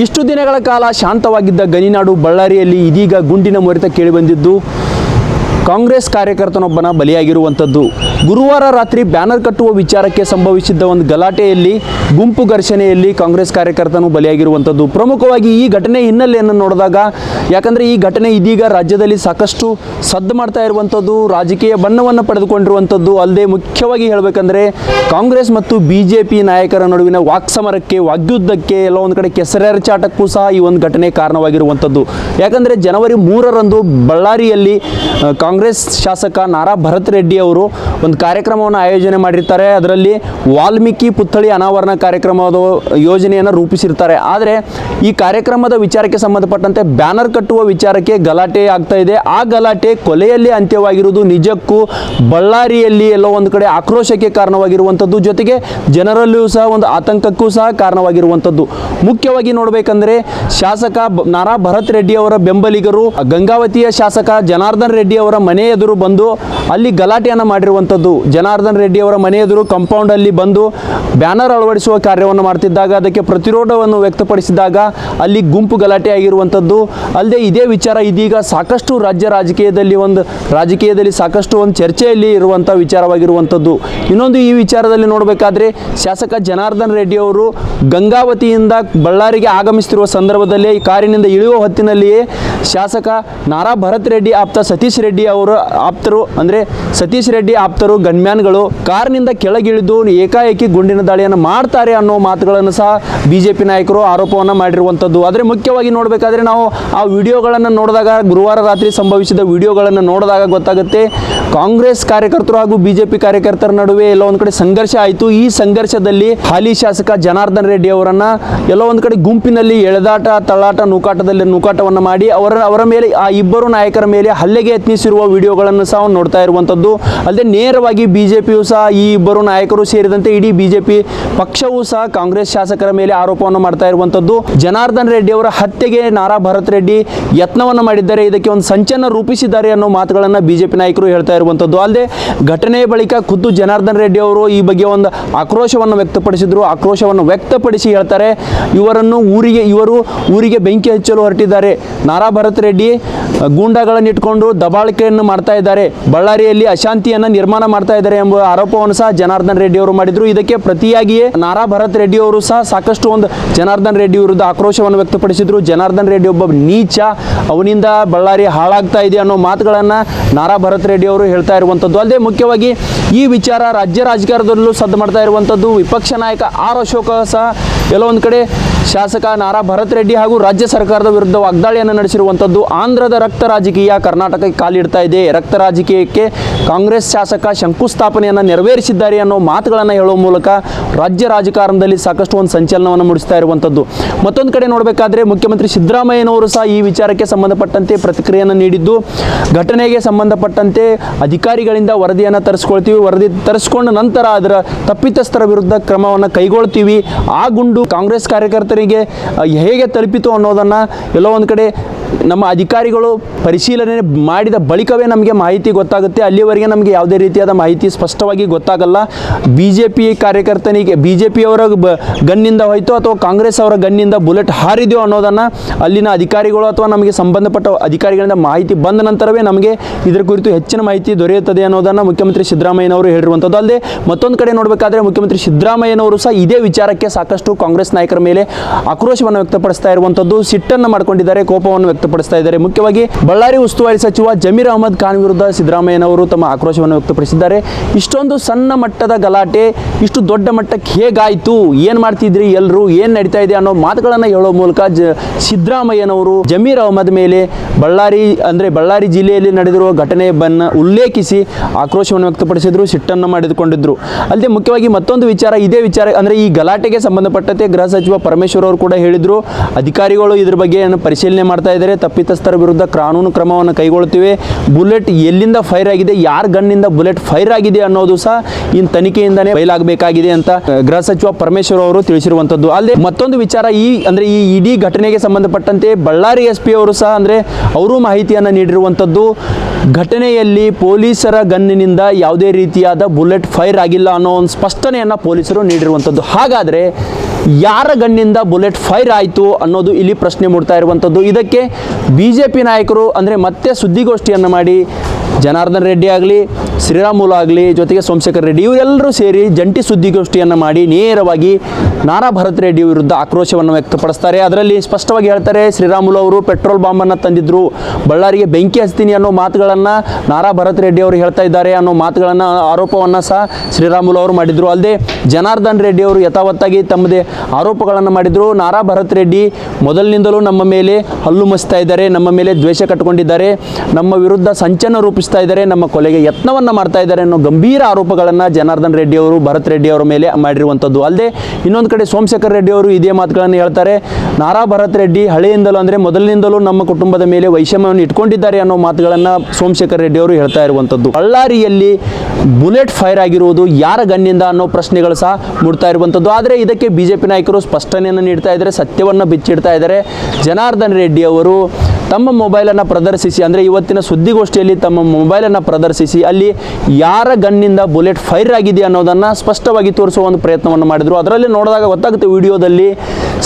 ಇಷ್ಟು ದಿನಗಳ ಕಾಲ ಶಾಂತವಾಗಿದ್ದ ಗನಿನಾಡು ಬಳ್ಳಾರಿಯಲ್ಲಿ ಇದೀಗ ಗುಂಡಿನ ಮೊರೆತ ಕೇಳಿಬಂದಿದ್ದು ಕಾಂಗ್ರೆಸ್ ಕಾರ್ಯಕರ್ತನೊಬ್ಬನ ಬಲಿಯಾಗಿರುವಂಥದ್ದು. ಗುರುವಾರ ರಾತ್ರಿ ಬ್ಯಾನರ್ ಕಟ್ಟುವ ವಿಚಾರಕ್ಕೆ ಸಂಭವಿಸಿದ್ದ ಒಂದು ಗಲಾಟೆಯಲ್ಲಿ ಗುಂಪು ಘರ್ಷಣೆಯಲ್ಲಿ ಕಾಂಗ್ರೆಸ್ ಕಾರ್ಯಕರ್ತನು ಬಲಿಯಾಗಿರುವಂಥದ್ದು. ಪ್ರಮುಖವಾಗಿ ಈ ಘಟನೆ ಹಿನ್ನೆಲೆಯನ್ನು ನೋಡಿದಾಗ ಯಾಕಂದರೆ ಈ ಘಟನೆ ಇದೀಗ ರಾಜ್ಯದಲ್ಲಿ ಸಾಕಷ್ಟು ಸದ್ದು ಮಾಡ್ತಾ ಇರುವಂಥದ್ದು ರಾಜಕೀಯ ಬಣ್ಣವನ್ನು ಪಡೆದುಕೊಂಡಿರುವಂಥದ್ದು. ಅಲ್ಲದೆ ಮುಖ್ಯವಾಗಿ ಹೇಳಬೇಕಂದ್ರೆ ಕಾಂಗ್ರೆಸ್ ಮತ್ತು ಬಿ ಜೆ ಪಿ ನಾಯಕರ ನಡುವಿನ ವಾಕ್ಸಮರಕ್ಕೆ ವಾಗ್ಯುದ್ಧಕ್ಕೆ ಎಲ್ಲ ಒಂದು ಕಡೆ ಕೆಸರೆರಚಾಟಕ್ಕೂ ಸಹ ಈ ಒಂದು ಘಟನೆ ಕಾರಣವಾಗಿರುವಂಥದ್ದು. ಯಾಕಂದರೆ ಜನವರಿ ಮೂರರಂದು ಬಳ್ಳಾರಿಯಲ್ಲಿ ಆ, ಕಾಂಗ್ರೆಸ್ ಶಾಸಕ ನಾರಾ ಭರತ್ ರೆಡ್ಡಿ ಅವರು ಒಂದು ಕಾರ್ಯಕ್ರಮವನ್ನು ಆಯೋಜನೆ ಮಾಡಿರ್ತಾರೆ. ಅದರಲ್ಲಿ ವಾಲ್ಮೀಕಿ ಪುತ್ಥಳಿ ಅನಾವರಣ ಕಾರ್ಯಕ್ರಮದ ಯೋಜನೆಯನ್ನು ರೂಪಿಸಿರ್ತಾರೆ. ಆದರೆ ಈ ಕಾರ್ಯಕ್ರಮದ ವಿಚಾರಕ್ಕೆ ಸಂಬಂಧಪಟ್ಟಂತೆ ಬ್ಯಾನರ್ ಕಟ್ಟುವ ವಿಚಾರಕ್ಕೆ ಗಲಾಟೆ ಆಗ್ತಾ ಇದೆ. ಆ ಗಲಾಟೆ ಕೊಲೆಯಲ್ಲಿ ಅಂತ್ಯವಾಗಿರುವುದು ನಿಜಕ್ಕೂ ಬಳ್ಳಾರಿಯಲ್ಲಿ ಎಲ್ಲೋ ಒಂದು ಕಡೆ ಆಕ್ರೋಶಕ್ಕೆ ಕಾರಣವಾಗಿರುವಂಥದ್ದು. ಜೊತೆಗೆ ಜನರಲ್ಲಿಯೂ ಸಹ ಒಂದು ಆತಂಕಕ್ಕೂ ಸಹ ಕಾರಣವಾಗಿರುವಂಥದ್ದು. ಮುಖ್ಯವಾಗಿ ನೋಡಬೇಕಂದ್ರೆ ಶಾಸಕ ನಾರಾ ಭರತ್ ರೆಡ್ಡಿ ಅವರ ಬೆಂಬಲಿಗರು, ಗಂಗಾವತಿಯ ಶಾಸಕ ಜನಾರ್ದನ್ ರೆಡ್ಡಿ ಅವರ ಮನೆ ಎದುರು ಬಂದು ಅಲ್ಲಿ ಗಲಾಟೆಯನ್ನು ಮಾಡಿರುವಂಥದ್ದು ಜನಾರ್ದನ್ ರೆಡ್ಡಿ ಅವರ ಮನೆ ಎದುರು ಕಾಂಪೌಂಡ್ ಅಲ್ಲಿ ಬಂದು ಬ್ಯಾನರ್ ಅಳವಡಿಸುವ ಕಾರ್ಯವನ್ನು ಮಾಡ್ತಿದ್ದಾಗ ಅದಕ್ಕೆ ಪ್ರತಿರೋಧವನ್ನು ವ್ಯಕ್ತಪಡಿಸಿದಾಗ ಅಲ್ಲಿ ಗುಂಪು ಗಲಾಟೆ ಆಗಿರುವಂಥದ್ದು ಅಲ್ಲದೆ ಇದೇ ವಿಚಾರ ಇದೀಗ ಸಾಕಷ್ಟು ರಾಜ್ಯ ರಾಜಕೀಯದಲ್ಲಿ ಒಂದು ರಾಜಕೀಯದಲ್ಲಿ ಸಾಕಷ್ಟು ಒಂದು ಚರ್ಚೆಯಲ್ಲಿ ಇರುವಂಥ ವಿಚಾರವಾಗಿರುವಂಥದ್ದು ಇನ್ನೊಂದು ಈ ವಿಚಾರದಲ್ಲಿ ನೋಡಬೇಕಾದ್ರೆ ಶಾಸಕ ಜನಾರ್ದನ್ ರೆಡ್ಡಿ ಅವರು ಗಂಗಾವತಿಯಿಂದ ಬಳ್ಳಾರಿಗೆ ಆಗಮಿಸುತ್ತಿರುವ ಸಂದರ್ಭದಲ್ಲಿ ಈ ಕಾರಿನಿಂದ ಇಳಿಯುವ ಹೊತ್ತಿನಲ್ಲಿಯೇ ಶಾಸಕ ನಾರಾ ಭರತ್ ರೆಡ್ಡಿ ಆಪ್ತ ಸತೀಶ್ ರೆಡ್ಡಿ ಅವರು ಆಪ್ತರು ಅಂದರೆ ಸತೀಶ್ ರೆಡ್ಡಿ ಆಪ್ತರು ಗಣ್ಮ್ಯಾನ್ಗಳು ಕಾರ್ನಿಂದ ಕೆಳಗಿಳಿದು ಏಕಾಏಕಿ ಗುಂಡಿನ ದಾಳಿಯನ್ನು ಮಾಡ್ತಾರೆ ಅನ್ನೋ ಮಾತುಗಳನ್ನು ಸಹ ಬಿ ಜೆ ಪಿ ನಾಯಕರು ಆರೋಪವನ್ನು ಮಾಡಿರುವಂಥದ್ದು. ಆದರೆ ಮುಖ್ಯವಾಗಿ ನೋಡಬೇಕಾದ್ರೆ ನಾವು ಆ ವಿಡಿಯೋಗಳನ್ನು ನೋಡಿದಾಗ, ಗುರುವಾರ ರಾತ್ರಿ ಸಂಭವಿಸಿದ ವಿಡಿಯೋಗಳನ್ನು ನೋಡಿದಾಗ ಗೊತ್ತಾಗುತ್ತೆ, ಕಾಂಗ್ರೆಸ್ ಕಾರ್ಯಕರ್ತರು ಹಾಗೂ ಬಿ ಜೆ ಪಿ ಕಾರ್ಯಕರ್ತರ ನಡುವೆ ಎಲ್ಲ ಒಂದು ಕಡೆ ಸಂಘರ್ಷ ಆಯಿತು. ಈ ಸಂಘರ್ಷದಲ್ಲಿ ಹಾಲಿ ಶಾಸಕ ಜನಾರ್ದನ್ ರೆಡ್ಡಿ ಅವರನ್ನು ಎಲ್ಲ ಒಂದು ಕಡೆ ಗುಂಪಿನಲ್ಲಿ ಎಳೆದಾಟ, ತಳ್ಳಾಟ, ನೂಕಾಟದಲ್ಲಿ ನೂಕಾಟವನ್ನು ಮಾಡಿ ಅವರ ಅವರ ಮೇಲೆ, ಆ ಇಬ್ಬರು ನಾಯಕರ ಮೇಲೆ ಹಲ್ಲೆಗೆ ಯತ್ನಿಸಿರುವ ವಿಡಿಯೋಗಳನ್ನು ಸಹ ನೋಡ್ತಾ ಇರುವಂಥದ್ದು. ಅಲ್ಲದೆ ನೇರವಾಗಿ ಬಿ ಜೆ ಪಿಯು ಸಹ ಈ ಇಬ್ಬರು ನಾಯಕರು ಸೇರಿದಂತೆ ಇಡೀ ಬಿಜೆಪಿ ಪಕ್ಷವೂ ಸಹ ಕಾಂಗ್ರೆಸ್ ಶಾಸಕರ ಮೇಲೆ ಆರೋಪವನ್ನು ಮಾಡ್ತಾ ಇರುವಂತದ್ದು. ಜನಾರ್ದನ್ ರೆಡ್ಡಿ ಅವರ ಹತ್ಯೆಗೆ ನಾರಾ ಭರತ್ ರೆಡ್ಡಿ ಯತ್ನವನ್ನು ಮಾಡಿದ್ದಾರೆ. ಇದಕ್ಕೆ ಒಂದು ಸಂಚನ ರೂಪಿಸಿದ್ದಾರೆ ಅನ್ನೋ ಮಾತುಗಳನ್ನು ಬಿಜೆಪಿ ನಾಯಕರು ಹೇಳ್ತಾ ಇರುವಂತದ್ದು. ಅಲ್ಲದೆ ಘಟನೆ ಬಳಿಕ ಖುದ್ದು ಜನಾರ್ದನ್ ರೆಡ್ಡಿ ಅವರು ಈ ಬಗ್ಗೆ ಒಂದು ಆಕ್ರೋಶವನ್ನು ವ್ಯಕ್ತಪಡಿಸಿದ್ರು. ಆಕ್ರೋಶವನ್ನು ವ್ಯಕ್ತಪಡಿಸಿ ಹೇಳ್ತಾರೆ, ಇವರನ್ನು ಊರಿಗೆ, ಇವರು ಊರಿಗೆ ಬೆಂಕಿ ಹಚ್ಚಲು ಹೊರಟಿದ್ದಾರೆ. ನಾರಾ ಭರತ್ ರೆಡ್ಡಿ ಗೂಂಡಾಗಳನ್ನು ಇಟ್ಕೊಂಡು ದಬಾಳಿಕೆಯನ್ನು ಮಾಡ್ತಾ ಇದ್ದಾರೆ. ಬಳ್ಳಾರಿಯಲ್ಲಿ ಅಶಾಂತಿಯನ್ನು ನಿರ್ಮಾಣ ಮಾಡ್ತಾ ಇದ್ದಾರೆ ಎಂಬ ಆರೋಪವನ್ನು ಸಹ ಜನಾರ್ದನ್ ರೆಡ್ಡಿ ಅವರು ಮಾಡಿದ್ರು. ಇದಕ್ಕೆ ಪ್ರತಿಯಾಗಿಯೇ ನಾರಾ ಭರತ್ ರೆಡ್ಡಿ ಅವರು ಸಹ ಸಾಕಷ್ಟು ಒಂದು ಜನಾರ್ದನ್ ರೆಡ್ಡಿ ವಿರುದ್ಧ ಆಕ್ರೋಶವನ್ನು ವ್ಯಕ್ತಪಡಿಸಿದ್ರು. ಜನಾರ್ದನ್ ರೆಡ್ಡಿ ಒಬ್ಬ ನೀಚ, ಅವನಿಂದ ಬಳ್ಳಾರಿ ಹಾಳಾಗ್ತಾ ಇದೆ ಅನ್ನೋ ಮಾತುಗಳನ್ನು ನಾರಾ ಭರತ್ ರೆಡ್ಡಿ ಅವರು ಹೇಳ್ತಾ ಇರುವಂಥದ್ದು ಅಲ್ಲದೆ ಮುಖ್ಯವಾಗಿ ಈ ವಿಚಾರ ರಾಜ್ಯ ರಾಜಕಾರಣದಲ್ಲೂ ಸದ್ದು ಮಾಡ್ತಾ ಇರುವಂಥದ್ದು ವಿಪಕ್ಷ ನಾಯಕ ಆರ್ ಅಶೋಕ ಸಹ ಕೆಲವೊಂದು ಕಡೆ ಶಾಸಕ ನಾರಾ ಭರತ್ ರೆಡ್ಡಿ ಹಾಗೂ ರಾಜ್ಯ ಸರ್ಕಾರದ ವಿರುದ್ಧ ವಾಗ್ದಾಳಿಯನ್ನು ನಡೆಸಿರುವಂಥದ್ದು ಆಂಧ್ರದ ರಕ್ತ ರಾಜಕೀಯ ಕರ್ನಾಟಕಕ್ಕೆ ಕಾಲಿಡ್ತಾ ಇದೆ. ರಕ್ತ ರಾಜಕೀಯಕ್ಕೆ ಕಾಂಗ್ರೆಸ್ ಶಾಸಕ ಶಂಕುಸ್ಥಾಪನೆಯನ್ನು ನೆರವೇರಿಸಿದ್ದಾರೆ ಅನ್ನೋ ಮಾತುಗಳನ್ನು ಹೇಳುವ ಮೂಲಕ ರಾಜ್ಯ ರಾಜಕಾರಣದಲ್ಲಿ ಸಾಕಷ್ಟು ಒಂದು ಸಂಚಲನವನ್ನು ಮೂಡಿಸ್ತಾ ಇರುವಂಥದ್ದು. ಮತ್ತೊಂದು ಕಡೆ ನೋಡಬೇಕಾದ್ರೆ ಮುಖ್ಯಮಂತ್ರಿ ಸಿದ್ದರಾಮಯ್ಯನವರು ಸಹ ಈ ವಿಚಾರಕ್ಕೆ ಸಂಬಂಧಪಟ್ಟಂತೆ ಪ್ರತಿಕ್ರಿಯೆಯನ್ನು ನೀಡಿದ್ದು, ಘಟನೆಗೆ ಸಂಬಂಧಪಟ್ಟಂತೆ ಅಧಿಕಾರಿಗಳಿಂದ ವರದಿಯನ್ನು ತರಿಸ್ಕೊಳ್ತೀವಿ. ವರದಿ ತರಿಸ್ಕೊಂಡ ನಂತರ ಅದರ ತಪ್ಪಿತಸ್ಥರ ವಿರುದ್ಧ ಕ್ರಮವನ್ನು ಕೈಗೊಳ್ತೀವಿ. ಆ ಗುಂಡು ಕಾಂಗ್ರೆಸ್ ಕಾರ್ಯಕರ್ತರಿಗೆ ಅ, ಹೇಗೆ ತಲುಪಿತು ಅನ್ನೋದನ್ನು ಎಲ್ಲೋ ಒಂದು ಕಡೆ ನಮ್ಮ ಅಧಿಕಾರಿಗಳು ಪರಿಶೀಲನೆ ಮಾಡಿದ ಬಳಿಕವೇ ನಮಗೆ ಮಾಹಿತಿ ಗೊತ್ತಾಗುತ್ತೆ. ಅಲ್ಲಿವರೆಗೆ ನಮಗೆ ಯಾವುದೇ ರೀತಿಯಾದ ಮಾಹಿತಿ ಸ್ಪಷ್ಟವಾಗಿ ಗೊತ್ತಾಗಲ್ಲ. ಬಿ ಜೆ ಪಿ ಕಾರ್ಯಕರ್ತನಿಗೆ ಬಿ ಜೆ ಪಿಯವರ ಬ ಗನ್ನಿಂದ ಹೋಯಿತು ಅಥವಾ ಕಾಂಗ್ರೆಸ್ ಅವರ ಗನ್ನಿಂದ ಬುಲೆಟ್ ಹಾರಿದೆಯೋ ಅನ್ನೋದನ್ನು ಅಲ್ಲಿನ ಅಧಿಕಾರಿಗಳು ಅಥವಾ ನಮಗೆ ಸಂಬಂಧಪಟ್ಟ ಅಧಿಕಾರಿಗಳಿಂದ ಮಾಹಿತಿ ಬಂದ ನಂತರವೇ ನಮಗೆ ಇದರ ಕುರಿತು ಹೆಚ್ಚಿನ ಮಾಹಿತಿ ದೊರೆಯುತ್ತದೆ ಅನ್ನೋದನ್ನು ಮುಖ್ಯಮಂತ್ರಿ ಸಿದ್ದರಾಮಯ್ಯನವರು ಹೇಳಿರುವಂಥದ್ದು. ಅಲ್ಲದೆ ಮತ್ತೊಂದು ಕಡೆ ನೋಡಬೇಕಾದ್ರೆ ಮುಖ್ಯಮಂತ್ರಿ ಸಿದ್ದರಾಮಯ್ಯನವರು ಸಹ ಇದೇ ವಿಚಾರಕ್ಕೆ ಸಾಕಷ್ಟು ಕಾಂಗ್ರೆಸ್ ನಾಯಕರ ಮೇಲೆ ಆಕ್ರೋಶವನ್ನು ವ್ಯಕ್ತಪಡಿಸ್ತಾ ಇರುವಂಥದ್ದು. ಸಿಟ್ಟನ್ನು ಮಾಡಿಕೊಂಡಿದ್ದಾರೆ, ಕೋಪವನ್ನು ವ್ಯಕ್ತಪಡಿಸ್ತಾ ಇದ್ದಾರೆ. ಮುಖ್ಯವಾಗಿ ಬಳ್ಳಾರಿ ಉಸ್ತುವಾರಿ ಸಚಿವ ಜಮೀರ್ ಅಹಮದ್ ಖಾನ್ ವಿರುದ್ಧ ಸಿದ್ದರಾಮಯ್ಯನವರು ತಮ್ಮ ಆಕ್ರೋಶವನ್ನು ವ್ಯಕ್ತಪಡಿಸಿದ್ದಾರೆ. ಇಷ್ಟೊಂದು ಸಣ್ಣ ಮಟ್ಟದ ಗಲಾಟೆ, ಇಷ್ಟು ದೊಡ್ಡ ಮಟ್ಟಕ್ಕೆ ಹೇಗಾಯಿತು, ಏನು ಮಾಡ್ತಿದ್ರಿ ಎಲ್ಲರೂ ಏನು ನಡೀತಾ ಇದೆ ಅನ್ನೋ ಮಾತುಗಳನ್ನು ಹೇಳೋ ಮೂಲಕ ಜ, ಸಿದ್ದರಾಮಯ್ಯನವರು ಜಮೀರ್ ಅಹಮದ್ ಮೇಲೆ ಬಳ್ಳಾರಿ, ಅಂದರೆ ಬಳ್ಳಾರಿ ಜಿಲ್ಲೆಯಲ್ಲಿ ನಡೆದಿರುವ ಘಟನೆ ಬನ್ನ ಉಲ್ಲೇಖಿಸಿ ಆಕ್ರೋಶವನ್ನು ವ್ಯಕ್ತಪಡಿಸಿದ್ರು, ಸಿಟ್ಟನ್ನು ಮಾಡಿದುಕೊಂಡಿದ್ರು. ಅಲ್ಲದೆ ಮುಖ್ಯವಾಗಿ ಮತ್ತೊಂದು ವಿಚಾರ, ಇದೇ ವಿಚಾರ, ಅಂದರೆ ಈ ಗಲಾಟೆಗೆ ಸಂಬಂಧಪಟ್ಟಂತೆ ಗೃಹ ಸಚಿವ ಪರಮೇಶ್ವರ್ ಅವರು ಕೂಡ ಹೇಳಿದರು. ಅಧಿಕಾರಿಗಳು ಇದ್ರ ಬಗ್ಗೆ ಪರಿಶೀಲನೆ ಮಾಡ್ತಾ ಇದ್ದಾರೆ. ತಪ್ಪಿತಸ್ಥರ ವಿರುದ್ಧ ಕಾನೂನು ಕ್ರಮವನ್ನು ಕೈಗೊಳ್ತೀವಿ ಬುಲೆಟ್ ಎಲ್ಲಿಂದ ಫೈರ್ ಆಗಿದೆ, ಯಾರ ಗನ್ನಿಂದ ಬುಲೆಟ್ ಫೈರ್ ಆಗಿದೆ ಅನ್ನೋದು ಸಹ ಇನ್ ತನಿಖೆಯಿಂದನೇ ಬಯಲಾಗಬೇಕಾಗಿದೆ ಅಂತ ಗೃಹ ಸಚಿವ ಪರಮೇಶ್ವರ್ ಅವರು ತಿಳಿಸಿರುವಂಥದ್ದು ಅಲ್ಲದೆ ಮತ್ತೊಂದು ವಿಚಾರ, ಈ, ಅಂದರೆ ಈ ಇಡೀ ಘಟನೆಗೆ ಸಂಬಂಧಪಟ್ಟಂತೆ ಬಳ್ಳಾರಿ ಎಸ್ ಪಿ ಅವರು ಸಹ ಅಂದರೆ ಅವರು ಮಾಹಿತಿಯನ್ನು ನೀಡಿರುವಂಥದ್ದು ಘಟನೆಯಲ್ಲಿ ಪೊಲೀಸರ ಗನ್ನಿನಿಂದ ಯಾವುದೇ ರೀತಿಯಾದ ಬುಲೆಟ್ ಫೈರ್ ಆಗಿಲ್ಲ ಅನ್ನೋ ಒಂದು ಸ್ಪಷ್ಟನೆಯನ್ನು ಪೊಲೀಸರು ನೀಡಿರುವಂಥದ್ದು ಹಾಗಾದರೆ ಯಾರ ಗಣ್ಣಿಂದ ಬುಲೆಟ್ ಫೈರ್ ಆಯಿತು ಅನ್ನೋದು ಇಲ್ಲಿ ಪ್ರಶ್ನೆ ಮೂಡ್ತಾ ಇರುವಂಥದ್ದು. ಇದಕ್ಕೆ ಬಿ ಜೆ ಪಿ ನಾಯಕರು ಅಂದರೆ ಮತ್ತೆ ಸುದ್ದಿಗೋಷ್ಠಿಯನ್ನು ಮಾಡಿ ಜನಾರ್ದನ್ ರೆಡ್ಡಿ ಆಗಲಿ ಶ್ರೀರಾಮುಲು ಆಗಲಿ, ಜೊತೆಗೆ ಸೋಮಶೇಖರ್ ರೆಡ್ಡಿ, ಇವರೆಲ್ಲರೂ ಸೇರಿ ಜಂಟಿ ಸುದ್ದಿಗೋಷ್ಠಿಯನ್ನು ಮಾಡಿ ನೇರವಾಗಿ ನಾರಾ ಭರತ್ ರೆಡ್ಡಿ ವಿರುದ್ಧ ಆಕ್ರೋಶವನ್ನು ವ್ಯಕ್ತಪಡಿಸ್ತಾರೆ. ಅದರಲ್ಲಿ ಸ್ಪಷ್ಟವಾಗಿ ಹೇಳ್ತಾರೆ, ಶ್ರೀರಾಮುಲು ಅವರು ಪೆಟ್ರೋಲ್ ಬಾಂಬನ್ನು ತಂದಿದ್ರು, ಬಳ್ಳಾರಿಗೆ ಬೆಂಕಿ ಹಚ್ತೀನಿ ಅನ್ನೋ ಮಾತುಗಳನ್ನು ನಾರಾ ಭರತ್ ರೆಡ್ಡಿ ಅವರು ಹೇಳ್ತಾ ಇದ್ದಾರೆ ಅನ್ನೋ ಮಾತುಗಳನ್ನು, ಆರೋಪವನ್ನು ಸಹ ಶ್ರೀರಾಮುಲು ಅವರು ಮಾಡಿದರು. ಅಲ್ಲದೆ ಜನಾರ್ದನ್ ರೆಡ್ಡಿ ಅವರು ಯಥಾವತ್ತಾಗಿ ತಮ್ಮದೇ ಆರೋಪಗಳನ್ನು ಮಾಡಿದರು. ನಾರಾ ಭರತ್ ರೆಡ್ಡಿ ಮೊದಲಿನಿಂದಲೂ ನಮ್ಮ ಮೇಲೆ ಹಲ್ಲು ಮಸ್ತಾ ಇದ್ದಾರೆ, ನಮ್ಮ ಮೇಲೆ ದ್ವೇಷ ಕಟ್ಟಿಕೊಂಡಿದ್ದಾರೆ ನಮ್ಮ ವಿರುದ್ಧ ಸಂಚನ ರೂಪಿಸ್ತಾ ಇದ್ದಾರೆ, ನಮ್ಮ ಕೊಲೆಗೆ ಯತ್ನವನ್ನು ಮಾಡ್ತಾ ಇದ್ದಾರೆ ಅನ್ನೋ ಗಂಭೀರ ಆರೋಪಗಳನ್ನು ಜನಾರ್ದನ್ ರೆಡ್ಡಿ ಅವರು, ಭರತ್ ರೆಡ್ಡಿ ಅವರ ಮೇಲೆ ಮಾಡಿರುವಂಥದ್ದು. ಅಲ್ಲದೆ ಇನ್ನೊಂದು ಕಡೆ ಸೋಮಶೇಖರ್ ರೆಡ್ಡಿ ಅವರು ಇದೇ ಮಾತುಗಳನ್ನು ಹೇಳ್ತಾರೆ. ನಾರಾ ಭರತ್ ರೆಡ್ಡಿ ಹಳೆಯಿಂದಲೂ ಅಂದರೆ ಮೊದಲಿನಿಂದಲೂ ನಮ್ಮ ಕುಟುಂಬದ ಮೇಲೆ ವೈಷಮ್ಯವನ್ನು ಇಟ್ಕೊಂಡಿದ್ದಾರೆ ಅನ್ನೋ ಮಾತುಗಳನ್ನು ಸೋಮಶೇಖರ್ ರೆಡ್ಡಿ ಅವರು ಹೇಳ್ತಾ ಇರುವಂಥದ್ದು. ಬಳ್ಳಾರಿಯಲ್ಲಿ ಬುಲೆಟ್ ಫೈರ್ ಆಗಿರುವುದು ಯಾರ ಗಣ್ಣಿಂದ ಅನ್ನೋ ಪ್ರಶ್ನೆಗಳು ಸಹ ಮೂಡ್ತಾ ಇರುವಂಥದ್ದು. ಆದರೆ ಇದಕ್ಕೆ ಬಿ ಜೆ ಪಿ ನಾಯಕರು ಸ್ಪಷ್ಟನೆಯನ್ನು ನೀಡ್ತಾ ಇದ್ದಾರೆ, ಸತ್ಯವನ್ನು ಬಿಚ್ಚಿಡ್ತಾ ಇದ್ದಾರೆ. ಜನಾರ್ದನ್ ರೆಡ್ಡಿ ಅವರು ತಮ್ಮ ಮೊಬೈಲನ್ನು ಪ್ರದರ್ಶಿಸಿ, ಅಂದರೆ ಇವತ್ತಿನ ಸುದ್ದಿಗೋಷ್ಠಿಯಲ್ಲಿ ತಮ್ಮ ಮೊಬೈಲನ್ನು ಪ್ರದರ್ಶಿಸಿ, ಅಲ್ಲಿ ಯಾರ ಗನ್ನಿಂದ ಬುಲೆಟ್ ಫೈರ್ ಆಗಿದೆ ಅನ್ನೋದನ್ನು ಸ್ಪಷ್ಟವಾಗಿ ತೋರಿಸುವ ಒಂದು ಪ್ರಯತ್ನವನ್ನು ಮಾಡಿದರು. ಅದರಲ್ಲಿ ನೋಡಿದಾಗ ಗೊತ್ತಾಗುತ್ತೆ, ವಿಡಿಯೋದಲ್ಲಿ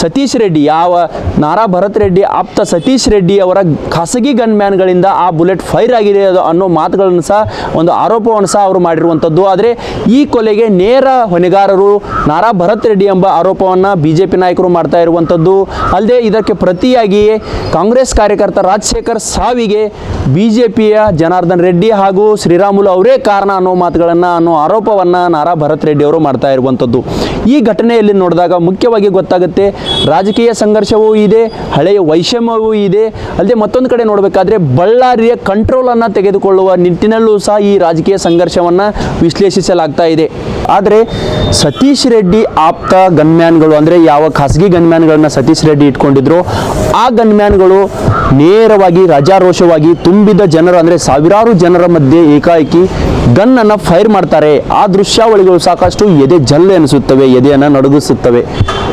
ಸತೀಶ್ ರೆಡ್ಡಿ, ಯಾವ ನಾರಾ ಭರತ್ ರೆಡ್ಡಿ, ಆಪ್ತ ಸತೀಶ್ ರೆಡ್ಡಿ ಅವರ ಖಾಸಗಿ ಗನ್ ಮ್ಯಾನ್ಗಳಿಂದ ಆ ಬುಲೆಟ್ ಫೈರ್ ಆಗಿದೆ ಅನ್ನೋ ಮಾತುಗಳನ್ನು ಸಹ ಒಂದು ಆರೋಪವನ್ನು ಸಹ ಅವರು ಮಾಡಿರುವಂಥದ್ದು. ಆದರೆ ಈ ಕೊಲೆಗೆ ನೇರ ಹೊಣೆಗಾರರು ನಾರಾ ಭರತ್ ರೆಡ್ಡಿ ಎಂಬ ಆರೋಪವನ್ನು ಬಿ ಜೆ ಪಿ ನಾಯಕರು ಮಾಡ್ತಾ ಇರುವಂಥದ್ದು. ಅಲ್ಲದೆ ಇದಕ್ಕೆ ಪ್ರತಿಯಾಗಿಯೇ ಕಾಂಗ್ರೆಸ್ ಕಾರ್ಯಕರ್ತ ರಾಜಶೇಖರ್ ಸಾವಿಗೆ ಬಿ ಜೆ ಪಿಯ ಜನಾರ್ದನ್ ರೆಡ್ಡಿ ಹಾಗೂ ಶ್ರೀರಾಮುಲು ಅವರೇ ಕಾರಣ ಅನ್ನೋ ಮಾತುಗಳನ್ನು ಅನ್ನೋ ಆರೋಪವನ್ನು ನಾರಾ ಭರತ್ ರೆಡ್ಡಿ ಅವರು ಮಾಡ್ತಾ ಇರುವಂಥದ್ದು. ಈ ಘಟನೆಯಲ್ಲಿ ನೋಡಿದಾಗ ಮುಖ್ಯವಾಗಿ ಗೊತ್ತಾಗುತ್ತೆ, ರಾಜಕೀಯ ಸಂಘರ್ಷವೂ ಇದೆ, ಹಳೆಯ ವೈಷಮ್ಯವೂ ಇದೆ. ಅಲ್ಲದೆ ಮತ್ತೊಂದು ಕಡೆ ನೋಡಬೇಕಾದ್ರೆ ಬಳ್ಳಾರಿಯ ಕಂಟ್ರೋಲನ್ನು ತೆಗೆದುಕೊಳ್ಳುವ ನಿಟ್ಟಿನಲ್ಲೂ ಸಹ ಈ ರಾಜಕೀಯ ಸಂಘರ್ಷವನ್ನು ವಿಶ್ಲೇಷಿಸಲಾಗ್ತಾ ಇದೆ. ಆದರೆ ಸತೀಶ್ ರೆಡ್ಡಿ ಆಪ್ತ ಗನ್ಮ್ಯಾನ್ಗಳು, ಅಂದರೆ ಯಾವ ಖಾಸಗಿ ಗನ್ಮ್ಯಾನ್ಗಳನ್ನ ಸತೀಶ್ ರೆಡ್ಡಿ ಇಟ್ಕೊಂಡಿದ್ರು, ಆ ಗನ್ಮ್ಯಾನ್ಗಳು ನೇರವಾಗಿ ರಜಾರೋಷವಾಗಿ ತುಂಬಿದ ಜನರು, ಅಂದರೆ ಸಾವಿರಾರು ಜನರ ಮಧ್ಯೆ ಏಕಾಏಕಿ ಗನ್ನನ್ನು ಫೈರ್ ಮಾಡ್ತಾರೆ. ಆ ದೃಶ್ಯಾವಳಿಗಳು ಸಾಕಷ್ಟು ಎದೆ ಜಲ್ಲೆ ಅನಿಸುತ್ತವೆ ಎದೆಯನ್ನು ನಡುಗಿಸುತ್ತವೆ.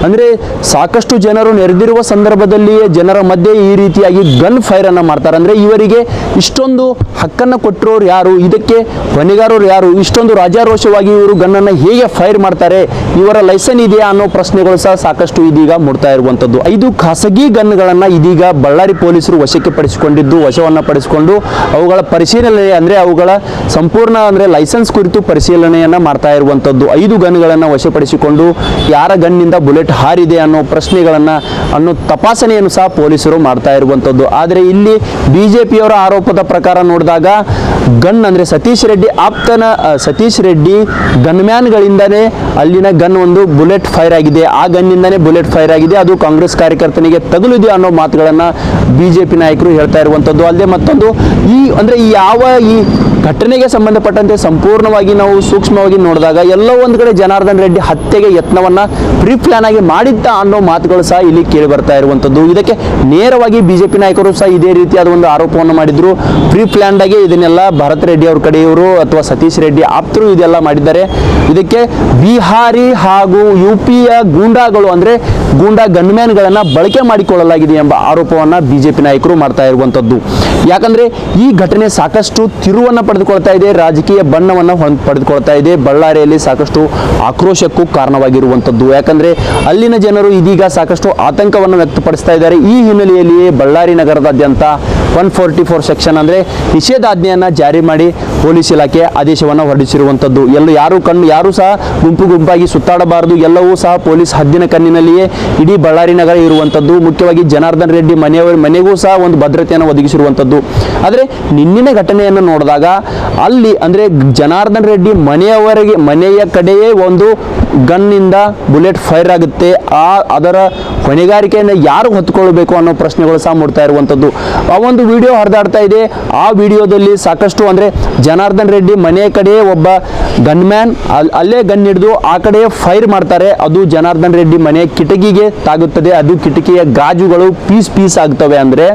ಅಂದರೆ ಸಾಕಷ್ಟು ಜನರು ನೆರೆದಿರುವ ಸಂದರ್ಭದಲ್ಲಿಯೇ ಜನರ ಮಧ್ಯೆ ಈ ರೀತಿಯಾಗಿ ಗನ್ ಫೈರನ್ನು ಮಾಡ್ತಾರೆ. ಅಂದರೆ ಇವರಿಗೆ ಇಷ್ಟೊಂದು ಹಕ್ಕನ್ನು ಕೊಟ್ಟಿರೋರು ಯಾರು? ಇದಕ್ಕೆ ಹೊಣೆಗಾರರು ಯಾರು? ಇಷ್ಟೊಂದು ರಾಜಾರೋಷವಾಗಿ ಇವರು ಗನ್ನನ್ನು ಹೇಗೆ ಫೈರ್ ಮಾಡ್ತಾರೆ, ಇವರ ಲೈಸನ್ ಇದೆಯಾ ಅನ್ನೋ ಪ್ರಶ್ನೆಗಳು ಸಹ ಸಾಕಷ್ಟು ಇದೀಗ ಮೂಡ್ತಾ ಇರುವಂಥದ್ದು. ಐದು ಖಾಸಗಿ ಗನ್ಗಳನ್ನು ಇದೀಗ ಬಳ್ಳಾರಿ ಪೊಲೀಸರು ವಶಕ್ಕೆ ಪಡಿಸಿಕೊಂಡಿದ್ದು, ವಶವನ್ನು ಪಡಿಸಿಕೊಂಡು ಅವುಗಳ ಪರಿಶೀಲನೆ ಅಂದರೆ ಅವುಗಳ ಸಂಪೂರ್ಣ ಅಂದರೆ ಲೈಸೆನ್ಸ್ ಕುರಿತು ಪರಿಶೀಲನೆಯನ್ನು ಮಾಡ್ತಾ ಇರುವಂಥದ್ದು. ಐದು ಗನ್ಗಳನ್ನು ವಶಪಡಿಸಿಕೊಂಡು ಯಾರ ಗನ್ನಿಂದ ಬುಲೆಟ್ ಹಾರಿದೆ ಅನ್ನೋ ಪ್ರಶ್ನೆಗಳನ್ನು ಅನ್ನೋ ತಪಾಸಣೆಯನ್ನು ಸಹ ಪೊಲೀಸರು ಮಾಡ್ತಾ ಇರುವಂಥದ್ದು. ಆದರೆ ಇಲ್ಲಿ ಬಿ ಜೆ ಪಿಯವರ ಆರೋಪದ ಪ್ರಕಾರ ನೋಡಿದಾಗ ಗನ್ ಅಂದರೆ ಸತೀಶ್ ರೆಡ್ಡಿ ಆಪ್ತನ ಸತೀಶ್ ರೆಡ್ಡಿ ಗನ್ಮ್ಯಾನ್ಗಳಿಂದನೇ ಅಲ್ಲಿನ ಗನ್ ಒಂದು ಬುಲೆಟ್ ಫೈರ್ ಆಗಿದೆ. ಆ ಗನ್ನಿಂದನೇ ಬುಲೆಟ್ ಫೈರ್ ಆಗಿದೆ. ಅದು ಕಾಂಗ್ರೆಸ್ ಕಾರ್ಯಕರ್ತನಿಗೆ ತಗುಲಿದೆ ಅನ್ನೋ ಮಾತುಗಳನ್ನು ಬಿ ಜೆ ಪಿ ನಾಯಕರು ಹೇಳ್ತಾ ಇರುವಂಥದ್ದು ಅಲ್ಲದೆ ಮತ್ತೊಂದು, ಈ ಅಂದರೆ ಈ ಯಾವ ಈ ಘಟನೆಗೆ ಸಂಬಂಧಪಟ್ಟಂತೆ ಸಂಪೂರ್ಣವಾಗಿ ನಾವು ಸೂಕ್ಷ್ಮವಾಗಿ ನೋಡಿದಾಗ ಎಲ್ಲ ಒಂದು ಕಡೆ ಜನಾರ್ದನ್ ರೆಡ್ಡಿ ಹತ್ಯೆಗೆ ಯತ್ನವನ್ನು ಪ್ರೀ ಪ್ಲಾನ್ ಆಗಿ ಮಾಡಿದ್ದ ಅನ್ನೋ ಮಾತುಗಳು ಸಹ ಇಲ್ಲಿ ಕೇಳಿ ಬರ್ತಾ ಇರುವಂಥದ್ದು ಇದಕ್ಕೆ ನೇರವಾಗಿ ಬಿಜೆಪಿ ನಾಯಕರು ಸಹ ಇದೇ ರೀತಿಯಾದ ಒಂದು ಆರೋಪವನ್ನು ಮಾಡಿದ್ರು. ಪ್ರೀ ಪ್ಲಾನ್ಡ್ ಆಗಿ ಇದನ್ನೆಲ್ಲ ಭರತ್ ರೆಡ್ಡಿ ಅವ್ರ ಕಡೆಯವರು ಅಥವಾ ಸತೀಶ್ ರೆಡ್ಡಿ ಆಪ್ತರು ಇದೆಲ್ಲ ಮಾಡಿದ್ದಾರೆ. ಇದಕ್ಕೆ ಬಿಹಾರಿ ಹಾಗೂ ಯು ಪಿಯ ಗೂಂಡಾಗಳು ಅಂದರೆ ಗೂಂಡಾ ಗನ್ಮ್ಯಾನ್ಗಳನ್ನು ಬಳಕೆ ಮಾಡಿಕೊಳ್ಳಲಾಗಿದೆ ಎಂಬ ಆರೋಪವನ್ನು ಬಿಜೆಪಿ ನಾಯಕರು ಮಾಡ್ತಾ ಇರುವಂಥದ್ದು ಯಾಕಂದರೆ ಈ ಘಟನೆ ಸಾಕಷ್ಟು ತಿರುವನ್ನು ಪಡೆದುಕೊಳ್ತಾ ಇದೆ, ರಾಜಕೀಯ ಬಣ್ಣವನ್ನು ಪಡೆದುಕೊಳ್ತಾ ಇದೆ, ಬಳ್ಳಾರಿಯಲ್ಲಿ ಸಾಕಷ್ಟು ಆಕ್ರೋಶಕ್ಕೂ ಕಾರಣವಾಗಿರುವಂಥದ್ದು ಯಾಕಂದರೆ ಅಲ್ಲಿನ ಜನರು ಇದೀಗ ಸಾಕಷ್ಟು ಆತಂಕವನ್ನು ವ್ಯಕ್ತಪಡಿಸ್ತಾ ಇದ್ದಾರೆ. ಈ ಹಿನ್ನೆಲೆಯಲ್ಲಿಯೇ ಬಳ್ಳಾರಿ ನಗರದಾದ್ಯಂತ ಒನ್ ಫೋರ್ಟಿ ಫೋರ್ ಸೆಕ್ಷನ್ ಅಂದರೆ ನಿಷೇಧಾಜ್ಞೆಯನ್ನು ಜಾರಿ ಮಾಡಿ ಪೊಲೀಸ್ ಇಲಾಖೆ ಆದೇಶವನ್ನು ಹೊರಡಿಸಿರುವಂಥದ್ದು ಎಲ್ಲ ಯಾರು ಕಣ್ಣು, ಯಾರು ಸಹ ಗುಂಪು ಗುಂಪಾಗಿ ಸುತ್ತಾಡಬಾರದು. ಎಲ್ಲವೂ ಸಹ ಪೊಲೀಸ್ ಹದ್ದಿನ ಕಣ್ಣಿನಲ್ಲಿಯೇ ಇಡೀ ಬಳ್ಳಾರಿ ನಗರ ಇರುವಂಥದ್ದು ಮುಖ್ಯವಾಗಿ ಜನಾರ್ದನ್ ರೆಡ್ಡಿ ಮನೆಯವರ, ಮನೆಗೂ ಸಹ ಒಂದು ಭದ್ರತೆಯನ್ನು ಒದಗಿಸಿರುವಂಥದ್ದು ಆದರೆ ನಿನ್ನಿನ ಘಟನೆಯನ್ನು ನೋಡಿದಾಗ ಅಲ್ಲಿ ಅಂದರೆ ಜನಾರ್ದನ್ ರೆಡ್ಡಿ ಮನೆಯವರೆಗೆ, ಮನೆಯ ಕಡೆಯೇ ಒಂದು ಗನ್ನಿಂದ ಬುಲೆಟ್ ಫೈರ್ ಆಗುತ್ತೆ. ಆ ಅದರ ಹೊಣೆಗಾರಿಕೆಯನ್ನು ಯಾರು ಹೊತ್ಕೊಳ್ಬೇಕು ಅನ್ನೋ ಪ್ರಶ್ನೆಗಳು ಸಹ ಮೂಡ್ತಾ ಇರುವಂಥದ್ದು ಆ ಒಂದು ವಿಡಿಯೋ ಹರಿದಾಡ್ತಾ ಇದೆ. ಆ ವಿಡಿಯೋದಲ್ಲಿ ಸಾಕಷ್ಟು ಅಂದರೆ ಜನಾರ್ದನ್ ರೆಡ್ಡಿ ಮನೆಯ ಕಡೆಯೇ ಒಬ್ಬ ಗನ್ಮ್ಯಾನ್ ಅಲ್ ಅಲ್ಲೇ ಗನ್ ಹಿಡಿದು ಆ ಕಡೆ ಫೈರ್ ಮಾಡ್ತಾರೆ. ಅದು ಜನಾರ್ದನ್ ರೆಡ್ಡಿ ಮನೆ ಕಿಟಕಿಗೆ ತಾಗುತ್ತದೆ. ಅದು ಕಿಟಕಿಯ ಗಾಜುಗಳು ಪೀಸ್ ಪೀಸ್ ಆಗ್ತವೆ ಅಂದರೆ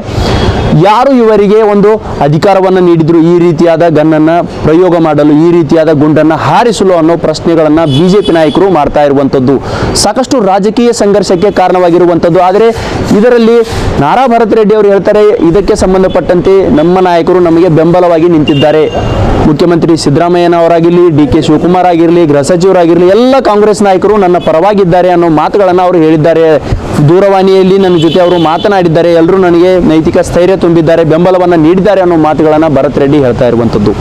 ಯಾರು ಇವರಿಗೆ ಒಂದು ಅಧಿಕಾರವನ್ನು ನೀಡಿದ್ರು ಈ ರೀತಿಯಾದ ಗನ್ನನ್ನು ಪ್ರಯೋಗ ಮಾಡಲು, ಈ ರೀತಿಯಾದ ಗುಂಡನ್ನು ಹಾರಿಸಲು ಅನ್ನೋ ಪ್ರಶ್ನೆಗಳನ್ನು ಬಿ ಜೆ ಪಿ ನಾಯಕರು ಮಾಡ್ತಾ ಇರುವಂಥದ್ದು. ಸಾಕಷ್ಟು ರಾಜಕೀಯ ಸಂಘರ್ಷಕ್ಕೆ ಕಾರಣವಾಗಿರುವಂಥದ್ದು. ಆದರೆ ಇದರಲ್ಲಿ ನಾರಾ ಭರತ್ ರೆಡ್ಡಿ ಅವರು ಹೇಳ್ತಾರೆ, ಇದಕ್ಕೆ ಸಂಬಂಧಪಟ್ಟಂತೆ ನಮ್ಮ ನಾಯಕರು ನಮಗೆ ಬೆಂಬಲವಾಗಿ ನಿಂತಿದ್ದಾರೆ. ಮುಖ್ಯಮಂತ್ರಿ ಸಿದ್ದರಾಮಯ್ಯನವರಾಗಿರಲಿ, ಡಿ ಕೆ ಶಿವಕುಮಾರ್ ಆಗಿರಲಿ, ಗೃಹ ಸಚಿವರಾಗಿರಲಿ ಎಲ್ಲ ಕಾಂಗ್ರೆಸ್ ನಾಯಕರು ನನ್ನ ಪರವಾಗಿದ್ದಾರೆ ಅನ್ನೋ ಮಾತುಗಳನ್ನು ಅವರು ಹೇಳಿದ್ದಾರೆ. ದೂರವಾಣಿಯಲ್ಲಿ ನನ್ನ ಜೊತೆ ಅವರು ಮಾತನಾಡಿದ್ದಾರೆ. ಎಲ್ಲರೂ ನನಗೆ ನೈತಿಕ ಸ್ಥೈರ್ಯ ತುಂಬಿದ್ದಾರೆ, ಬೆಂಬಲವನ್ನು ನೀಡಿದ್ದಾರೆ ಅನ್ನೋ ಮಾತುಗಳನ್ನು ಭರತ್ ರೆಡ್ಡಿ ಹೇಳ್ತಾ ಇರುವಂಥದ್ದು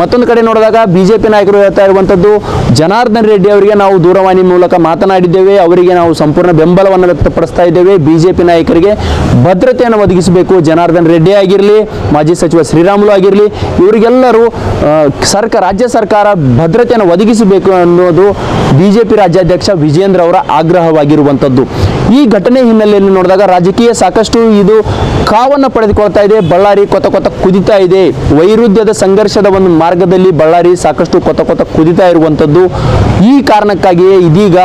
ಮತ್ತೊಂದು ಕಡೆ ನೋಡಿದಾಗ ಬಿಜೆಪಿ ನಾಯಕರು ಹೇಳ್ತಾ ಇರುವಂಥದ್ದು ಜನಾರ್ದನ್ ರೆಡ್ಡಿ ಅವರಿಗೆ ನಾವು ದೂರವಾಣಿ ಮೂಲಕ ಮಾತನಾಡಿದ್ದೇವೆ, ಅವರಿಗೆ ನಾವು ಸಂಪೂರ್ಣ ಬೆಂಬಲವನ್ನು ವ್ಯಕ್ತಪಡಿಸ್ತಾ ಇದ್ದೇವೆ. ಬಿಜೆಪಿ ನಾಯಕರಿಗೆ ಭದ್ರತೆಯನ್ನು ಒದಗಿಸಬೇಕು. ಜನಾರ್ದನ್ ರೆಡ್ಡಿ ಆಗಿರಲಿ, ಮಾಜಿ ಸಚಿವ ಶ್ರೀರಾಮುಲು ಆಗಿರಲಿ, ಇವರಿಗೆಲ್ಲರೂ ಸರ್ಕಾರ ರಾಜ್ಯ ಸರ್ಕಾರ ಭದ್ರತೆಯನ್ನು ಒದಗಿಸಬೇಕು ಅನ್ನೋದು ಬಿಜೆಪಿ ರಾಜ್ಯಾಧ್ಯಕ್ಷ ವಿಜೇಂದ್ರ ಅವರ ಆಗ್ರಹವಾಗಿರುವಂಥದ್ದು ಈ ಘಟನೆ ಹಿನ್ನೆಲೆಯಲ್ಲಿ ನೋಡಿದಾಗ ರಾಜಕೀಯ ಸಾಕಷ್ಟು ಇದು ಕಾವನ್ನು ಪಡೆದುಕೊಳ್ತಾ ಇದೆ. ಬಳ್ಳಾರಿ ಕೊತ ಕೊತ ಕುದಿತಾ ಇದೆ. ವೈರುಧ್ಯದ ಸಂಘರ್ಷದ ಒಂದು ಮಾರ್ಗದಲ್ಲಿ ಬಳ್ಳಾರಿ ಸಾಕಷ್ಟು ಕೊತ ಕೊತ ಕುದಿತಾ ಇರುವಂಥದ್ದು. ಈ ಕಾರಣಕ್ಕಾಗಿಯೇ ಇದೀಗ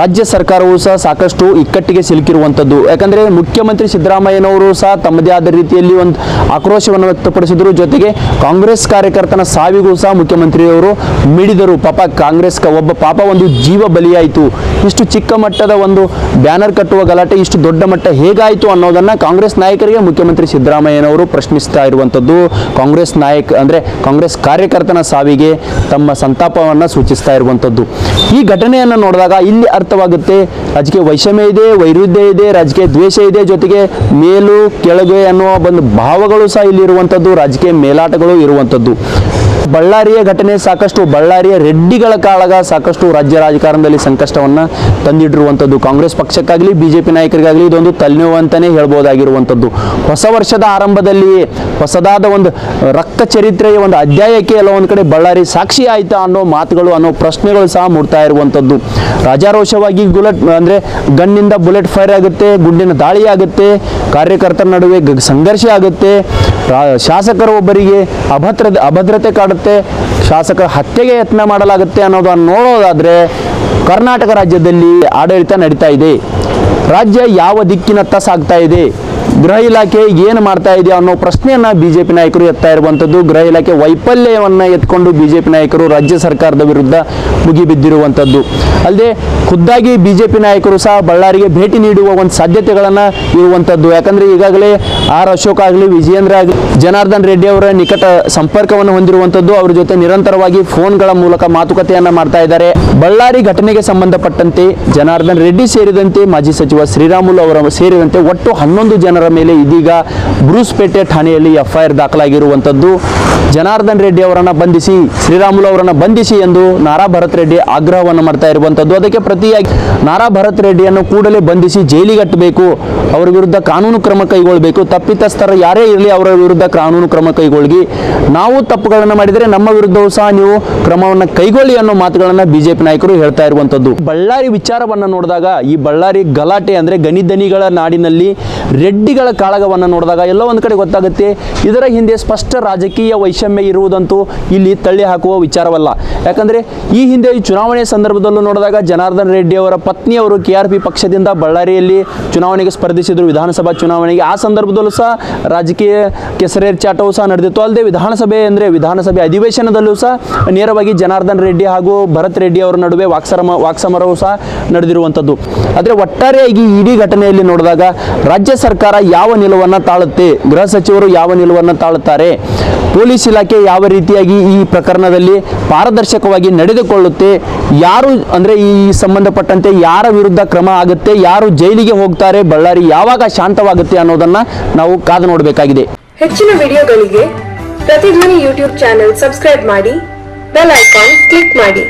ರಾಜ್ಯ ಸರ್ಕಾರವು ಸಹ ಸಾಕಷ್ಟು ಇಕ್ಕಟ್ಟಿಗೆ ಸಿಲುಕಿರುವಂಥದ್ದು. ಯಾಕಂದರೆ ಮುಖ್ಯಮಂತ್ರಿ ಸಿದ್ದರಾಮಯ್ಯನವರು ಸಹ ತಮ್ಮದೇ ಆದ ರೀತಿಯಲ್ಲಿ ಒಂದು ಆಕ್ರೋಶವನ್ನು ವ್ಯಕ್ತಪಡಿಸಿದರು. ಜೊತೆಗೆ ಕಾಂಗ್ರೆಸ್ ಕಾರ್ಯಕರ್ತನ ಸಾವಿಗೂ ಸಹ ಮುಖ್ಯಮಂತ್ರಿಯವರು ಮಿಡಿದರು. ಪಾಪ ಕಾಂಗ್ರೆಸ್ ಒಬ್ಬ ಪಾಪ ಒಂದು ಜೀವ ಬಲಿಯಾಯಿತು. ಇಷ್ಟು ಚಿಕ್ಕ ಮಟ್ಟದ ಒಂದು ಬ್ಯಾನರ್ ಕಟ್ಟುವ ಗಲಾಟೆ ಇಷ್ಟು ದೊಡ್ಡ ಮಟ್ಟ ಹೇಗಾಯಿತು ಅನ್ನೋದನ್ನು ಕಾಂಗ್ರೆಸ್ ನಾಯಕರಿಗೆ ಮುಖ್ಯಮಂತ್ರಿ ಸಿದ್ದರಾಮಯ್ಯನವರು ಪ್ರಶ್ನಿಸ್ತಾ ಇರುವಂಥದ್ದು ಕಾಂಗ್ರೆಸ್ ನಾಯಕ ಅಂದರೆ ಕಾಂಗ್ರೆಸ್ ಕಾರ್ಯಕರ್ತನ ಸಾವಿಗೆ ತಮ್ಮ ಸಂತಾಪವನ್ನು ಸೂಚಿಸ್ತಾ ಇರುವಂಥದ್ದು ಈ ಘಟನೆಯನ್ನು ನೋಡಿದಾಗ ಇಲ್ಲಿ ಅರ್ಥವಾಗುತ್ತೆ, ರಾಜಕೀಯ ವೈಷಮ್ಯ ಇದೆ, ವೈರುಧ್ಯ ಇದೆ, ರಾಜಕೀಯ ದ್ವೇಷ ಇದೆ ಜೊತೆಗೆ ಮೇಲು, ಕೆಳಗೆ ಅನ್ನುವ ಒಂದು ಭಾವಗಳು ಸಹ ಇಲ್ಲಿ ಇರುವಂಥದ್ದು ರಾಜಕೀಯ ಮೇಲಾಟಗಳು ಇರುವಂಥದ್ದು ಬಳ್ಳಾರಿಯ ಘಟನೆ ಸಾಕಷ್ಟು ಬಳ್ಳಾರಿಯ ರೆಡ್ಡಿಗಳ ಕಾಳಗ ಸಾಕಷ್ಟು ರಾಜ್ಯ ರಾಜಕಾರಣದಲ್ಲಿ ಸಂಕಷ್ಟವನ್ನು ತಂದಿಟ್ಟಿರುವಂಥದ್ದು. ಕಾಂಗ್ರೆಸ್ ಪಕ್ಷಕ್ಕಾಗಲಿ, ಬಿಜೆಪಿ ನಾಯಕರಿಗಾಗಲಿ ಇದೊಂದು ತಲೆನೋವು ಅಂತಲೇ ಹೇಳ್ಬೋದಾಗಿರುವಂಥದ್ದು. ಹೊಸ ವರ್ಷದ ಆರಂಭದಲ್ಲಿ ಹೊಸದಾದ ಒಂದು ರಕ್ತ ಚರಿತ್ರೆಯ ಒಂದು ಅಧ್ಯಾಯಕ್ಕೆ ಎಲ್ಲ ಒಂದು ಕಡೆ ಬಳ್ಳಾರಿ ಸಾಕ್ಷಿ ಆಯ್ತಾ ಅನ್ನೋ ಮಾತುಗಳು ಅನ್ನೋ ಪ್ರಶ್ನೆಗಳು ಸಹ ಮೂಡ್ತಾ ಇರುವಂಥದ್ದು. ರಾಜಾರೋಷವಾಗಿ ಬುಲೆಟ್ ಅಂದರೆ ಗನ್ನಿಂದ ಬುಲೆಟ್ ಫೈರ್ ಆಗುತ್ತೆ, ಗುಂಡಿನ ದಾಳಿ ಆಗುತ್ತೆ, ಕಾರ್ಯಕರ್ತರ ನಡುವೆ ಸಂಘರ್ಷ ಆಗುತ್ತೆ. ಶಾಸಕರು ಒಬ್ಬರಿಗೆ ಅಭದ್ರ, ಅಭದ್ರತೆ ಕಾಡುತ್ತೆ ಶಾಸಕರ ಹತ್ಯೆಗೆ ಯತ್ನ ಮಾಡಲಾಗುತ್ತೆ ಅನ್ನೋದನ್ನು ನೋಡೋದಾದರೆ ಕರ್ನಾಟಕ ರಾಜ್ಯದಲ್ಲಿ ಆಡಳಿತ ನಡೀತಾ ಇದೆ. ರಾಜ್ಯ ಯಾವ ದಿಕ್ಕಿನತ್ತ ಸಾಗ್ತಾ ಇದೆ? ಗೃಹ ಇಲಾಖೆ ಏನು ಮಾಡ್ತಾ ಇದೆಯಾ ಅನ್ನೋ ಪ್ರಶ್ನೆಯನ್ನು ಬಿ ಜೆ ಪಿ ನಾಯಕರು ಎತ್ತಾ ಇರುವಂಥದ್ದು ಗೃಹ ಇಲಾಖೆ ವೈಫಲ್ಯವನ್ನು ಎತ್ಕೊಂಡು ಬಿ ಜೆ ಪಿ ನಾಯಕರು ರಾಜ್ಯ ಸರ್ಕಾರದ ವಿರುದ್ಧ ಮುಗಿಬಿದ್ದಿರುವಂಥದ್ದು ಅಲ್ಲದೆ ಖುದ್ದಾಗಿ ಬಿ ಜೆ ಪಿ ನಾಯಕರು ಸಹ ಬಳ್ಳಾರಿಗೆ ಭೇಟಿ ನೀಡುವ ಒಂದು ಸಾಧ್ಯತೆಗಳನ್ನು ಇರುವಂಥದ್ದು ಯಾಕಂದರೆ ಈಗಾಗಲೇ ಆರ್ ಅಶೋಕ್ ಆಗಲಿ, ವಿಜಯೇಂದ್ರ ಆಗಲಿ, ಜನಾರ್ದನ್ ರೆಡ್ಡಿ ಅವರ ನಿಕಟ ಸಂಪರ್ಕವನ್ನು ಹೊಂದಿರುವಂಥದ್ದು ಅವರ ಜೊತೆ ನಿರಂತರವಾಗಿ ಫೋನ್ಗಳ ಮೂಲಕ ಮಾತುಕತೆಯನ್ನು ಮಾಡ್ತಾ ಇದ್ದಾರೆ. ಬಳ್ಳಾರಿ ಘಟನೆಗೆ ಸಂಬಂಧಪಟ್ಟಂತೆ ಜನಾರ್ದನ್ ರೆಡ್ಡಿ ಸೇರಿದಂತೆ ಮಾಜಿ ಸಚಿವ ಶ್ರೀರಾಮುಲು ಅವರ ಸೇರಿದಂತೆ ಒಟ್ಟು ಹನ್ನೊಂದು ಜನರ ಮೇಲೆ ಇದೀಗ ಬ್ರೂಸ್ಪೇಟೆ ಠಾಣೆಯಲ್ಲಿ ಎಫ್ಐಆರ್ ದಾಖಲಾಗಿರುವಂಥದ್ದು. ಜನಾರ್ದನ್ ರೆಡ್ಡಿ ಅವರನ್ನು ಬಂಧಿಸಿ, ಶ್ರೀರಾಮುಲು ಅವರನ್ನು ಬಂಧಿಸಿ ಎಂದು ನಾರಾ ಭರತ್ ರೆಡ್ಡಿ ಆಗ್ರಹವನ್ನು ಮಾಡ್ತಾ ಇರುವಂಥದ್ದು. ಅದಕ್ಕೆ ಪ್ರತಿಯಾಗಿ ನಾರಾ ಭರತ್ ರೆಡ್ಡಿಯನ್ನು ಕೂಡಲೇ ಬಂಧಿಸಿ ಜೈಲಿಗಟ್ಟಬೇಕು ಅವರ ವಿರುದ್ಧ ಕಾನೂನು ಕ್ರಮ ಕೈಗೊಳ್ಳಬೇಕು ತಪ್ಪಿತಸ್ಥರ ಯಾರೇ ಇರಲಿ ಅವರ ವಿರುದ್ಧ ಕಾನೂನು ಕ್ರಮ ಕೈಗೊಳ್ಳಿ ನಾವು ತಪ್ಪುಗಳನ್ನು ಮಾಡಿದರೆ ನಮ್ಮ ವಿರುದ್ಧವೂ ಸಹ ನೀವು ಕ್ರಮವನ್ನು ಕೈಗೊಳ್ಳಿ ಅನ್ನೋ ಮಾತುಗಳನ್ನು ಬಿಜೆಪಿ ನಾಯಕರು ಹೇಳ್ತಾ ಇರುವಂಥದ್ದು. ಬಳ್ಳಾರಿ ವಿಚಾರವನ್ನು ನೋಡಿದಾಗ ಈ ಬಳ್ಳಾರಿ ಗಲಾಟೆ ಅಂದರೆ ಗಣಿಧನಿಗಳ ನಾಡಿನಲ್ಲಿ ರೆಡ್ಡಿಗಳ ಕಾಳಗವನ್ನು ನೋಡಿದಾಗ ಎಲ್ಲ ಒಂದು ಕಡೆ ಗೊತ್ತಾಗುತ್ತೆ, ಇದರ ಹಿಂದೆ ಸ್ಪಷ್ಟ ರಾಜಕೀಯ ವೈಷಮ್ಯ ಇರುವುದಂತೂ ಇಲ್ಲಿ ತಳ್ಳಿ ಹಾಕುವ ವಿಚಾರವಲ್ಲ. ಯಾಕಂದರೆ ಈ ಹಿಂದೆ ಈ ಚುನಾವಣೆ ಸಂದರ್ಭದಲ್ಲೂ ನೋಡಿದಾಗ ಜನಾರ್ದನ್ ರೆಡ್ಡಿ ಅವರ ಪತ್ನಿಯವರು ಕೆ ಆರ್ ಪಿ ಪಕ್ಷದಿಂದ ಬಳ್ಳಾರಿಯಲ್ಲಿ ಚುನಾವಣೆಗೆ ಸ್ಪರ್ಧಿಸಿದರು, ವಿಧಾನಸಭಾ ಚುನಾವಣೆಗೆ. ಆ ಸಂದರ್ಭದಲ್ಲೂ ಸಹ ರಾಜಕೀಯ ಕೆಸರೇರ್ಚಾಟವು ಸಹ ನಡೆದಿತ್ತು. ಅಲ್ಲದೆ ವಿಧಾನಸಭೆ ಅಂದರೆ ವಿಧಾನಸಭೆ ಅಧಿವೇಶನದಲ್ಲೂ ಸಹ ನೇರವಾಗಿ ಜನಾರ್ದನ್ ರೆಡ್ಡಿ ಹಾಗೂ ಭರತ್ ರೆಡ್ಡಿ ಅವರ ನಡುವೆ ವಾಕ್ಸರಮ, ವಾಕ್ಸಮರವು ಸಹ ನಡೆದಿರುವಂಥದ್ದು. ಆದರೆ ಒಟ್ಟಾರೆಯಾಗಿ ಇಡೀ ಘಟನೆಯಲ್ಲಿ ನೋಡಿದಾಗ ರಾಜ್ಯ ಸರ್ಕಾರ ಯಾವ ನಿಲುವನ್ನು ತಾಳುತ್ತೆ, ಗೃಹ ಸಚಿವರು ಯಾವ ನಿಲುವನ್ನು ತಾಳುತ್ತಾರೆ, ಪೊಲೀಸ್ ಇಲಾಖೆ ಯಾವ ರೀತಿಯಾಗಿ ಈ ಪ್ರಕರಣದಲ್ಲಿ ಪಾರದರ್ಶಕವಾಗಿ ನಡೆದುಕೊಳ್ಳುತ್ತೆ, ಯಾರು ಅಂದರೆ ಈ ಸಂಬಂಧಪಟ್ಟಂತೆ ಯಾರ ವಿರುದ್ಧ ಕ್ರಮ ಆಗುತ್ತೆ, ಯಾರು ಜೈಲಿಗೆ ಹೋಗ್ತಾರೆ, ಬಳ್ಳಾರಿ ಯಾವಾಗ ಶಾಂತವಾಗುತ್ತೆ ಅನ್ನೋದನ್ನ ನಾವು ಕಾದು ನೋಡಬೇಕಾಗಿದೆ. ಹೆಚ್ಚಿನ ವಿಡಿಯೋಗಳಿಗೆ ಪ್ರತಿಧ್ವನಿ ಯೂಟ್ಯೂಬ್ ಚಾನೆಲ್ ಸಬ್ಸ್ಕ್ರೈಬ್ ಮಾಡಿ, ಬೆಲ್ ಐಕಾನ್ ಕ್ಲಿಕ್ ಮಾಡಿ.